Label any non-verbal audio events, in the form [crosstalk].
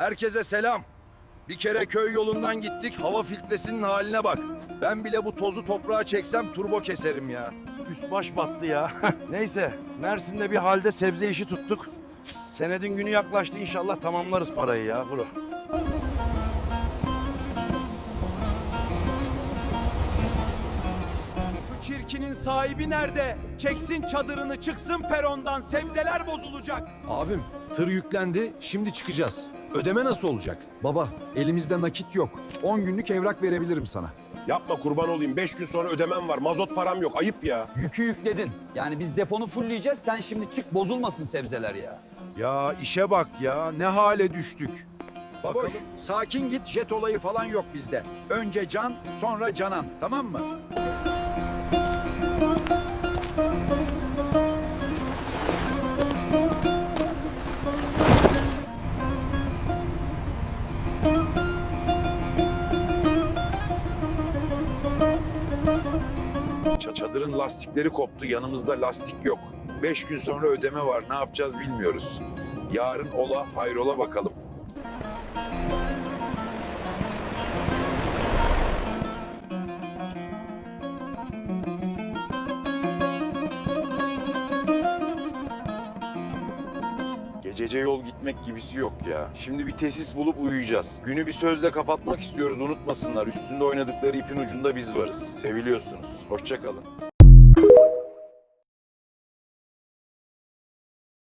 Herkese selam. Bir kere köy yolundan gittik. Hava filtresinin haline bak. Ben bile bu tozu toprağa çeksem turbo keserim ya. Üst baş battı ya. [laughs] Neyse Mersin'de bir halde sebze işi tuttuk. Senedin günü yaklaştı inşallah tamamlarız parayı ya bro. Şu çirkinin sahibi nerede? Çeksin çadırını çıksın perondan sebzeler bozulacak. Abim tır yüklendi şimdi çıkacağız. Ödeme nasıl olacak? Baba, elimizde nakit yok. 10 günlük evrak verebilirim sana. Yapma kurban olayım. Beş gün sonra ödemem var. Mazot param yok. Ayıp ya. Yükü yükledin. Yani biz deponu fullleyeceğiz. Sen şimdi çık bozulmasın sebzeler ya. Ya işe bak ya. Ne hale düştük. Bakalım. sakin git. Jet olayı falan yok bizde. Önce can, sonra canan. Tamam mı? Çadırın lastikleri koptu. Yanımızda lastik yok. Beş gün sonra ödeme var. Ne yapacağız bilmiyoruz. Yarın ola hayrola bakalım. Gecece yol gitmek gibisi yok ya. Şimdi bir tesis bulup uyuyacağız. Günü bir sözle kapatmak istiyoruz unutmasınlar. Üstünde oynadıkları ipin ucunda biz varız. Seviliyorsunuz. Hoşça kalın.